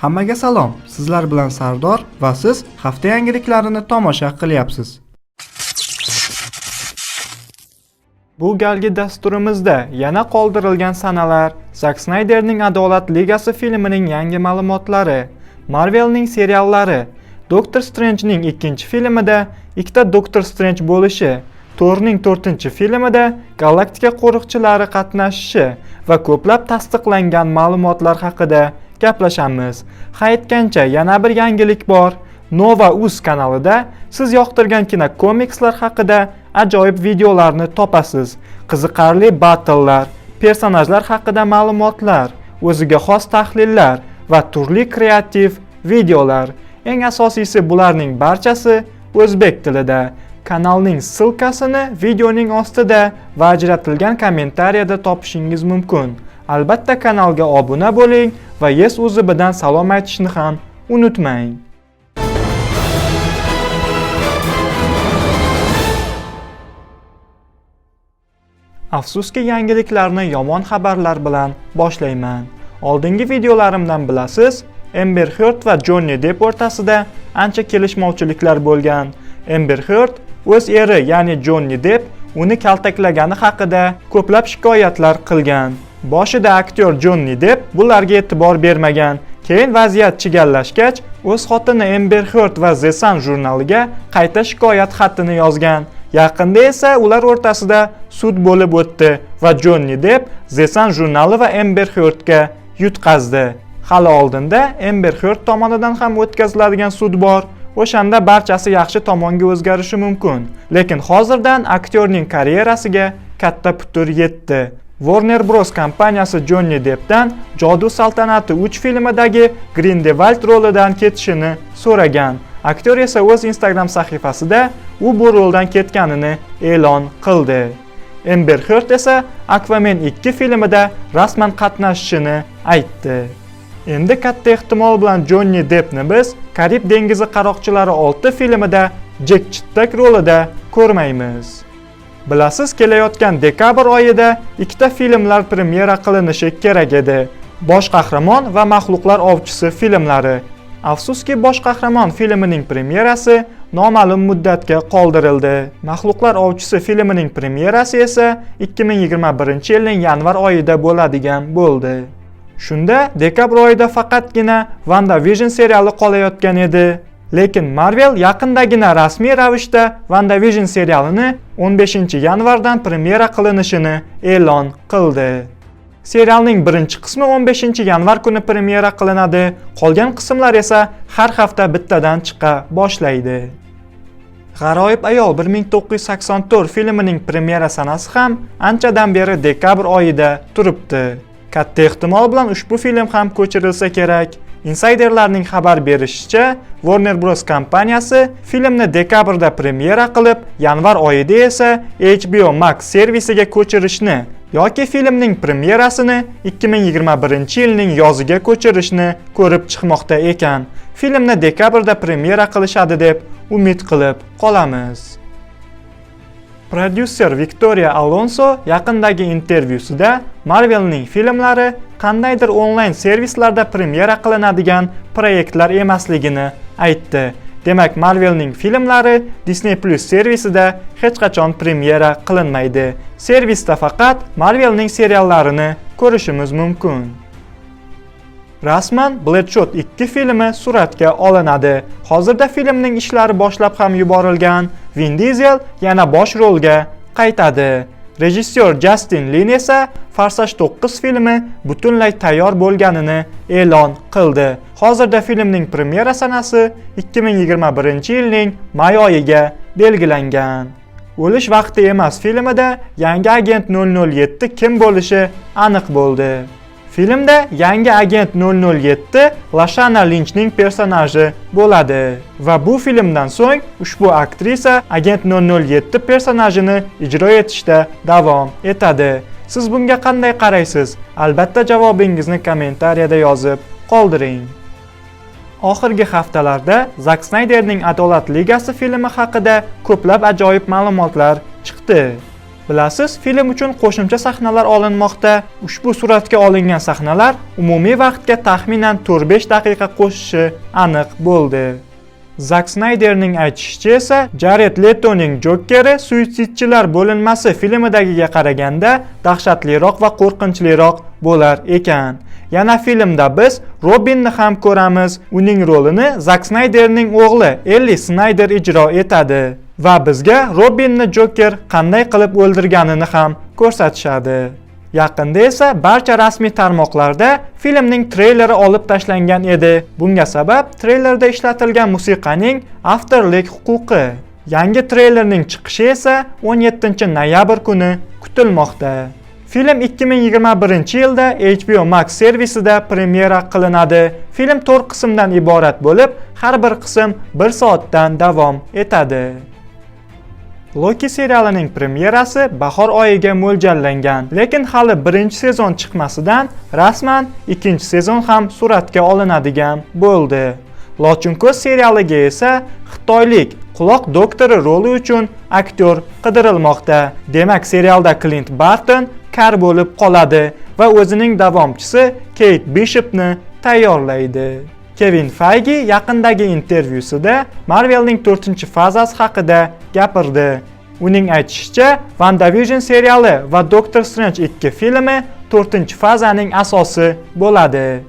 Hammaga salom. Sizlar bilan Sardor va siz hafta yangiliklarini tomosha qilyapsiz. Bu galgi dasturimizda yana qoldirilgan sanalar, Zack Snyderning Adolat Ligasi filmining yangi ma'lumotlari, Marvelning seriallari, Doctor Strangening ikkinchi filmida ikkita Doctor Strange bo'lishi, Thorning 4-filmida galaktika qo'riqchilari qatnashishi va ko'plab tasdiqlangan ma'lumotlar haqida gaplashamiz. Ha aytgancha yana bir yangilik bor. Nova Uz kanalida siz yoqtirgan kinokomikslar haqida ajoyib videolarni topasiz. Qiziqarli battlelar, personajlar haqida ma'lumotlar, o'ziga xos tahlillar va turli kreativ videolar. Eng asosiysi bularning barchasi o'zbek tilida. Kanalning ssilkasini videoning ostida va ajratilgan kommentariyada topishingiz mumkin. Albatta kanalga obuna bo'ling va Yes bilan salom aytishni ham unutmang. Afsuski yangiliklarni yomon xabarlar bilan boshlayman. Oldingi videolarimdan bilasiz, ember Heard va Johnny Depp o'rtasida ancha kelishmovchiliklar bo'lgan. ember Heard o'z eri, ya'ni Johnny Depp uni kaltaklagani haqida ko'plab shikoyatlar qilgan. Boshida aktyor Jonni Depp bularga e'tibor bermagan. Keyin vaziyat chigallashgach, o'z xotini Ember Heard va The Sun jurnaliga qayta shikoyat xatini yozgan. Yaqinda esa ular o'rtasida sud bo'lib o'tdi va Jonni Depp The Sun jurnali va Ember Heardga yutqazdi. Hali oldinda Ember Heard tomonidan ham o'tkaziladigan sud bor. O'shanda barchasi yaxshi tomonga o'zgarishi mumkin. Lekin hozirdan aktyorning karyerasiga katta putur yetdi. Warner Bros kompaniyasi Johnny Deppdan Jodu saltanati 3 filmidagi Grindelwald rolidan ketishini so'ragan. Aktyor esa o'z Instagram sahifasida u bu roldan ketganini e'lon qildi. Amber Heard esa Aquaman 2 filmida rasman qatnashishini aytdi. Endi katta ehtimol bilan Johnny Deppni biz Karib dengizi qaroqchilari 6 filmida Jek Chittak rolida ko'rmaymiz. Bilasiz, kelayotgan dekabr oyida ikkita filmlar premyera qilinishi kerak edi. Bosh qahramon va Maxluqlar ovchisi filmlari. Afsuski, Bosh qahramon filmining premyerasi noma'lum muddatga qoldirildi. Maxluqlar ovchisi filmining premyerasi esa 2021-yilning yanvar oyida bo'ladigan bo'ldi. Shunda dekabr oyida faqatgina WandaVision seriali qolayotgan edi. Lekin Marvel yaqindagina rasmiy ravishda WandaVision serialini 15-yanvardan premyera qilinishini e'lon qildi. Serialning birinchi qismi 15-yanvar kuni premyera qilinadi, qolgan qismlar esa har hafta bittadan chiqa boshlaydi. G'aroyib ayol 1984 filmining premyera sanasi ham anchadan beri dekabr oyida turibdi. Katta ehtimol bilan ushbu film ham ko'chirilsa kerak. Insiderlarning xabar berishicha, Warner Bros kompaniyasi filmni dekabrda premyera qilib, yanvar oyida esa HBO Max servisiga ko'chirishni yoki filmning premyerasini 2021-yilning yoziga ko'chirishni ko'rib chiqmoqda ekan. Filmni dekabrda premyera qilishadi deb umid qilib qolamiz. Prodyuser Viktoriya Alonso yaqindagi intervyusida Marvelning filmlari qandaydir onlayn servislarda premyera qilinadigan proyektlar emasligini aytdi. Demak, Marvelning filmlari Disney Plus servisida hech qachon premyera qilinmaydi. Servisda faqat Marvelning seriallarini ko'rishimiz mumkin. Rasman Bloodshot 2 filmi suratga olinadi. Hozirda filmning ishlari boshlab ham yuborilgan. Vin Diesel yana bosh rolga qaytadi. Rejissyor Justin Lin esa Farsaj 9 filmi butunlay tayyor bo'lganini e'lon qildi. Hozirda filmning premyera sanasi 2021-yilning may oyiga belgilangan. O'lish vaqti emas filmida yangi agent 007 kim bo'lishi aniq bo'ldi. Filmda yangi agent 007 Lashana Lynchning personaji bo'ladi va bu filmdan so'ng ushbu aktrisa agent 007 personajini ijro etishda davom etadi. Siz bunga qanday qaraysiz? Albatta javobingizni kommentariyada yozib qoldiring. Oxirgi haftalarda Zack Snyderning Adolat Ligasi filmi haqida ko'plab ajoyib ma'lumotlar chiqdi. Bilasiz, film uchun qo'shimcha sahnalar olinmoqda. Ushbu suratga olingan sahnalar umumiy vaqtga taxminan 4-5 daqiqa qo'shishi aniq bo'ldi. Zak Snayderning aytishicha esa, Jared Letoning Jokeri Suitsidchilar bo'linmasi filmidagiga qaraganda dahshatliroq va qo'rqinchliroq bo'lar ekan. Yana filmda biz Robinni ham ko'ramiz. Uning rolini Zak Snayderning o'g'li Elli Snayder ijro etadi. Va bizga Robinni Joker qanday qilib o'ldirganini ham ko'rsatishadi. Yaqinda esa barcha rasmiy tarmoqlarda filmning treyleri olib tashlangan edi. Bunga sabab treylerda ishlatilgan musiqaning avtorlik huquqi. Yangi treylerning chiqishi esa 17-noyabr kuni kutilmoqda. Film 2021-yilda HBO Max servisida premyera qilinadi. Film 4 qismdan iborat bo'lib, har bir qism 1 soatdan davom etadi. Loki serialining premyerasi bahor oyiga mo'ljallangan, lekin hali birinchi sezon chiqmasidan rasman ikkinchi sezon ham suratga olinadigan bo'ldi. Lochinko'z serialiga esa xitoylik quloq doktori roli uchun aktyor qidirilmoqda. Demak, serialda Clint Barton kar bo'lib qoladi va o'zining davomchisi Kate Bishopni tayyorlaydi. Kevin Feige yaqindagi intervyusida Marvelning 4-fazasi haqida gapirdi. Uning aytishicha, WandaVision seriali va Doctor Strange 2 filmi 4-fazaning asosi bo'ladi.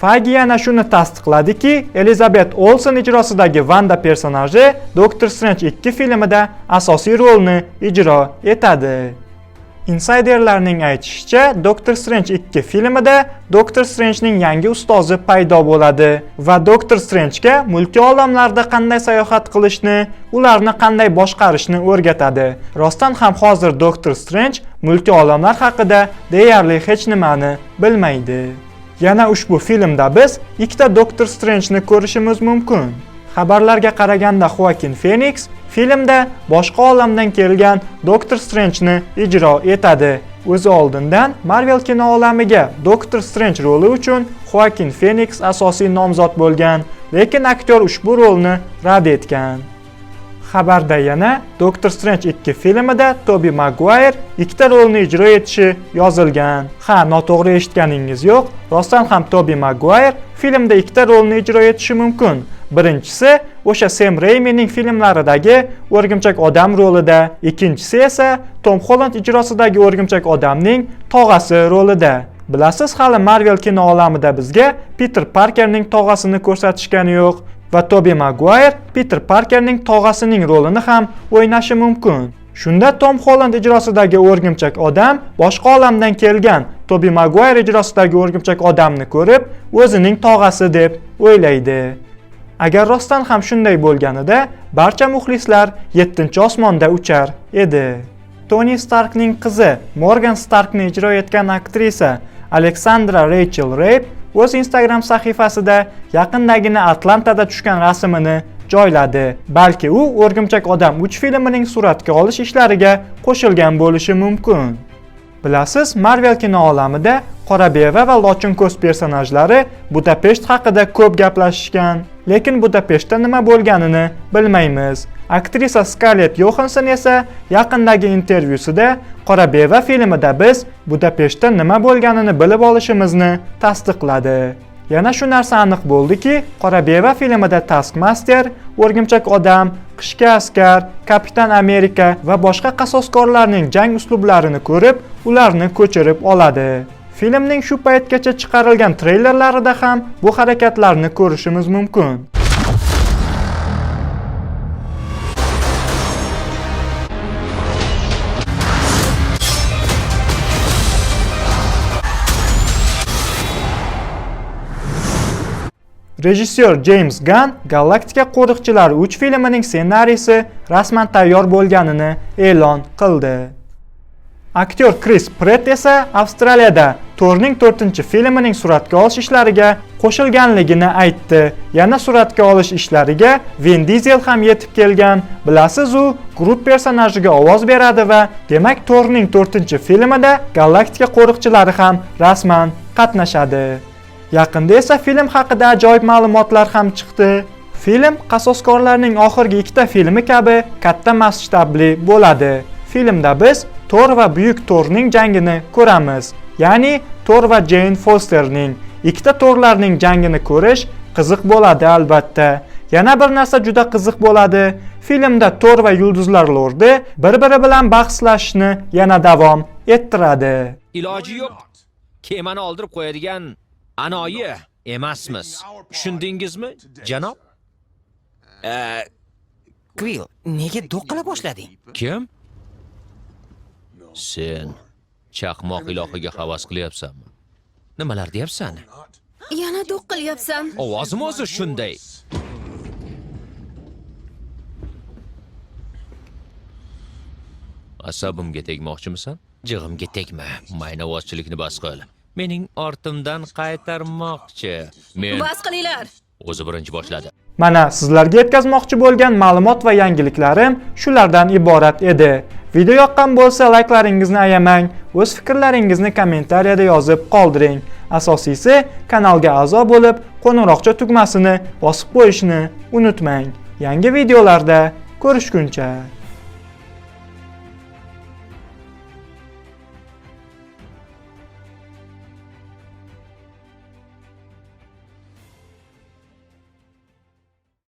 Feige yana shuni tasdiqladiki, Elizabeth Olsen ijrosidagi Wanda personaji Doctor Strange 2 filmida asosiy rolni ijro etadi. Insiderlarning aytishicha, Doctor Strange 2 filmida Doctor Strangening yangi ustozi paydo bo'ladi va Doctor Strangega multi olamlarda qanday sayohat qilishni, ularni qanday boshqarishni o'rgatadi. Rostdan ham hozir Doctor Strange multi olamlar haqida deyarli hech nimani bilmaydi. Yana ushbu filmda biz ikkita Doctor Strange'ni ko'rishimiz mumkin. Xabarlarga qaraganda Joaquin Phoenix filmda boshqa olamdan kelgan Doctor Strange'ni ijro etadi. O'zi oldindan Marvel kino olamiga Doctor Strange roli uchun Joaquin Phoenix asosiy nomzod bo'lgan, lekin aktyor ushbu rolni rad etgan. Xabarda yana Doctor Strange 2 filmida Tobi Maguire ikkita rolni ijro etishi yozilgan. Ha, noto'g'ri eshitganingiz yo'q. Rostdan ham Tobi Maguire filmda ikkita rolni ijro etishi mumkin. Birinchisi o'sha Sam Reymining filmlaridagi o'rgimchak odam rolida, ikkinchisi esa Tom Holland ijrosidagi o'rgimchak odamning tog'asi rolida. Bilasiz, hali Marvel kino olamida bizga Peter Parkerning tog'asini ko'rsatishgani yo'q va Tobey Maguire Peter Parkerning tog'asining rolini ham o'ynashi mumkin. Shunda Tom Holland ijrosidagi o'rgimchak odam boshqa olamdan kelgan Tobey Maguire ijrosidagi o'rgimchak odamni ko'rib, o'zining tog'asi deb o'ylaydi. Agar rostdan ham shunday bo'lganida, barcha muxlislar 7-osmonda uchar edi. Tony Starkning qizi Morgan Starkni ijro etgan aktrisa Aleksandra Rachel Rape o'z Instagram sahifasida yaqindagina Atlantada tushgan rasmini joyladi. Balki u O'rgimchak odam 3 filmining suratga olish ishlariga qo'shilgan bo'lishi mumkin. Bilasiz, Marvel kino olamida Qora beva va Lochin ko'z personajlari Budapesht haqida ko'p gaplashishgan. Lekin Budapeshtda nima bo'lganini bilmaymiz. Aktrisa Scarlett Johansson esa yaqindagi intervyusida Qora beva filmida biz Budapeshtda nima bo'lganini bilib olishimizni tasdiqladi. Yana shu narsa aniq bo'ldiki, Qora beva filmida Taskmaster, O'rgimchak odam, Qishki askar, Kapitan Amerika va boshqa qasoskorlarning jang uslublarini ko'rib, ularni ko'chirib oladi. Filmning shu paytgacha chiqarilgan treylerlarida ham bu harakatlarni ko'rishimiz mumkin. Rejissyor James Gunn Galaktika qo'riqchilari 3 filmining ssenariysi rasman tayyor bo'lganini e'lon qildi. Aktyor Kris Pratt esa Avstraliyada Torning 4-filmining suratga olish ishlariga qo'shilganligini aytdi. Yana suratga olish ishlariga Vin Diesel ham yetib kelgan. Bilasiz, u Groot personajiga ovoz beradi va demak Torning 4-filmida Galaktika qo'riqchilari ham rasman qatnashadi. Yaqinda esa film haqida ajoyib ma'lumotlar ham chiqdi. Film qasoskorlarning oxirgi ikkita filmi kabi katta masshtabli bo'ladi. Filmda biz Thor va Buyuk Thorning jangini ko'ramiz. Ya'ni Thor va Jane Fosterning ikkita Thorlarning jangini ko'rish qiziq bo'ladi albatta. Yana bir narsa juda qiziq bo'ladi. Filmda Thor va Yulduzlar Lordi bir-biri bilan bahslashishni yana davom ettiradi. Iloji yo'q. Kemani oldirib qo'yadigan anoyi emasmiz. Tushundingizmi, janob? Kvill, nega do'q qila boshlading? Kim? Sen chaqmoq ilohiga havas qilyapsanmi? Nimalar deyapsan? Yana do'q qilyapsan. Ovozim o'zi shunday. Asabimga tegmoqchimisan? Jig'imga tegma. Maynavozchilikni bas qil. Mening ortimdan qaytarmoqchi. Men Bas qilinglar. o'zi birinchi boshladi. Mana sizlarga yetkazmoqchi bo'lgan ma'lumot va yangiliklarim shulardan iborat edi. Video yoqqan bo'lsa layklaringizni ayamang, o'z fikrlaringizni kommentariyada yozib qoldiring. Asosiysi kanalga a'zo bo'lib, qo'ng'iroqcha tugmasini bosib qo'yishni unutmang. Yangi videolarda ko'rishguncha